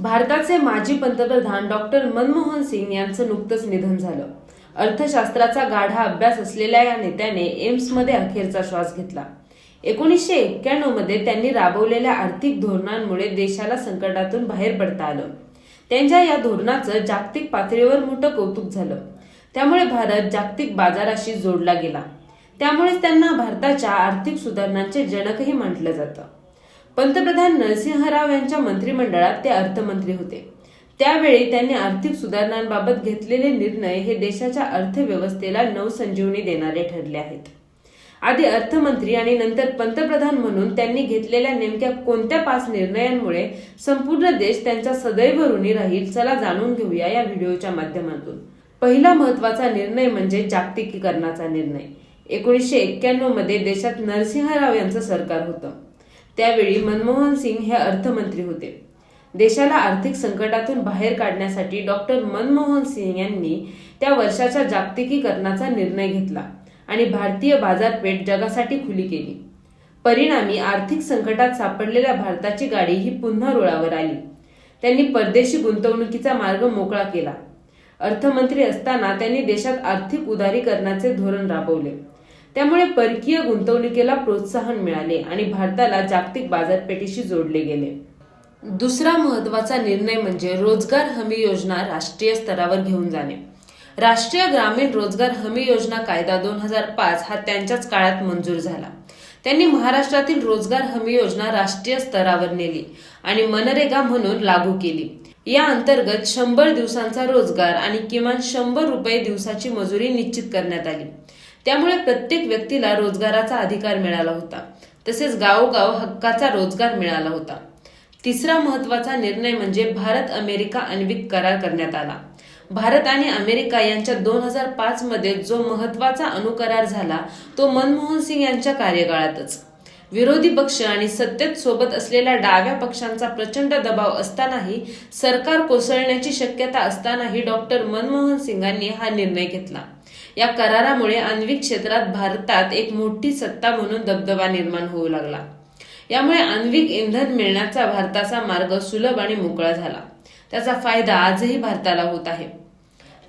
भारताचे माजी पंतप्रधान डॉक्टर मनमोहन सिंग यांचं नुकतंच निधन झालं. अर्थशास्त्राचा गाढा अभ्यास असलेल्या या नेत्याने एम्समध्ये अखेरचा श्वास घेतला. एकोणीसशे एक्क्याण्णवमध्ये त्यांनी राबवलेल्या आर्थिक धोरणांमुळे देशाला संकटातून बाहेर पडता आलं. त्यांच्या या धोरणाचं जागतिक पातळीवर मोठं कौतुक झालं. त्यामुळे भारत जागतिक बाजाराशी जोडला गेला. त्यामुळेच त्यांना भारताच्या आर्थिक सुधारणांचे जनकही म्हटलं जातं. पंतप्रधान नरसिंह राव यांच्या मंत्रिमंडळात ते अर्थमंत्री होते. त्यावेळी त्यांनी आर्थिक सुधारणांबाबत घेतलेले निर्णय हे देशाच्या अर्थव्यवस्थेला नवसंजीवनी देणारे ठरले आहेत. आधी अर्थमंत्री आणि नंतर पंतप्रधान म्हणून त्यांनी घेतलेल्या नेमक्या कोणत्या पाच निर्णयांमुळे संपूर्ण देश त्यांचा सदैव ऋणी राहील चला जाणून घेऊया या व्हिडिओच्या माध्यमातून. पहिला महत्त्वाचा निर्णय म्हणजे जागतिकीकरणाचा निर्णय. एकोणीसशे एक्क्याण्णवमध्ये देशात नरसिंहराव यांचं सरकार होतं. त्यावेळी मनमोहन सिंग हे अर्थमंत्री होते. देशाला आर्थिक संकटातून बाहेर काढण्यासाठी डॉक्टर मनमोहन सिंग यांनी त्या वर्षाच्या जागतिकीकरणाचा निर्णय घेतला आणि भारतीय बाजारपेठ जगासाठी खुली केली. परिणामी आर्थिक संकटात सापडलेल्या भारताची गाडी ही पुन्हा रुळावर आली. त्यांनी परदेशी गुंतवणुकीचा मार्ग मोकळा केला. अर्थमंत्री असताना त्यांनी देशात आर्थिक उदारीकरणाचे धोरण राबवले. त्यामुळे परकीय गुंतवणुकीला प्रोत्साहन मिळाले आणि भारताला जागतिक बाजारपेठेशी जोडले गेले. दुसरा महत्त्वाचा निर्णय म्हणजे रोजगार हमी योजना राष्ट्रीय स्तरावर घेऊन जाणे. राष्ट्रीय ग्रामीण रोजगार हमी योजना कायदा दोन हजार पाच हा त्यांच्याच काळात मंजूर झाला. त्यांनी महाराष्ट्रातील रोजगार हमी योजना राष्ट्रीय स्तरावर नेली आणि मनरेगा म्हणून लागू केली. या अंतर्गत शंभर दिवसांचा रोजगार आणि किमान शंभर रुपये दिवसाची मजुरी निश्चित करण्यात आली. त्यामुळे प्रत्येक व्यक्तीला रोजगाराचा अधिकार मिळाला होता. तसेच गावोगाव हक्काचा रोजगार मिळाला होता. तिसरा महत्त्वाचा निर्णय म्हणजे भारत अमेरिका आण्विक करार करण्यात आला. भारत आणि अमेरिका यांच्या दोन हजार पाच मध्ये जो महत्त्वाचा अणुकरार झाला तो मनमोहन सिंग यांच्या कार्यकाळातच. विरोधी पक्ष आणि सत्तेत सोबत असलेल्या डाव्या पक्षांचा प्रचंड दबाव असतानाही सरकार कोसळण्याची शक्यता असतानाही डॉक्टर मनमोहन सिंगांनी हा निर्णय घेतला. या करारामुळे आण्विक क्षेत्रात भारतात एक मोठी सत्ता म्हणून दबदबा निर्माण होऊ लागला. यामुळे आण्विक इंधन मिळण्याचा भारताचा मार्ग सुलभ आणि मोकळा झाला. त्याचा फायदा आजही भारताला होत आहे.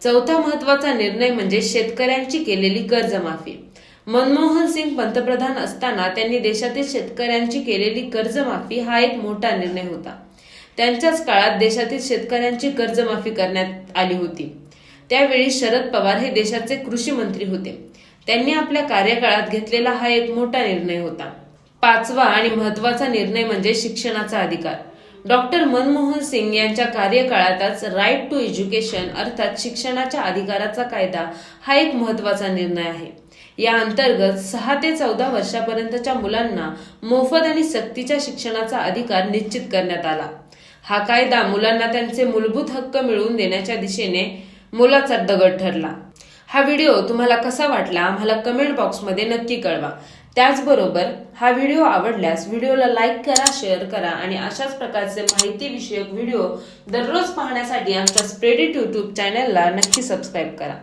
चौथा महत्त्वाचा निर्णय म्हणजे शेतकऱ्यांची केलेली कर्जमाफी. मनमोहन सिंग पंतप्रधान असताना त्यांनी देशातील शेतकऱ्यांची केलेली कर्जमाफी हा एक मोठा निर्णय होता. त्यांच्याच काळात देशातील शेतकऱ्यांची कर्जमाफी करण्यात आली होती. त्यावेळी शरद पवार हे देशाचे कृषी मंत्री होते. त्यांनी आपल्या कार्यकाळात घेतलेला हा एक मोठा निर्णय होता. पाचवा आणि महत्त्वाचा निर्णय म्हणजे शिक्षणाचा अधिकार. डॉक्टर मनमोहन सिंग यांच्या कार्यकाळातच राईट टू एज्युकेशन अर्थात शिक्षणाच्या अधिकाराचा कायदा हा एक महत्त्वाचा निर्णय आहे. या अंतर्गत सहा ते चौदा वर्षापर्यंतच्या मुलांना मोफत आणि सक्तीच्या शिक्षणाचा अधिकार निश्चित करण्यात आला. हा कायदा मुलांना त्यांचे मूलभूत हक्क मिळवून देण्याच्या दिशेने मोलाचा दगड ठरला. हा व्हिडिओ तुम्हाला कसा वाटला आम्हाला कमेंट बॉक्समध्ये नक्की कळवा. त्याचबरोबर हा व्हिडिओ आवडल्यास व्हिडिओला लाईक करा शेअर करा आणि अशाच प्रकारचे माहितीविषयक व्हिडिओ दररोज पाहण्यासाठी आमच्या स्प्रेडिट यूट्यूब चॅनलला नक्की सबस्क्राईब करा.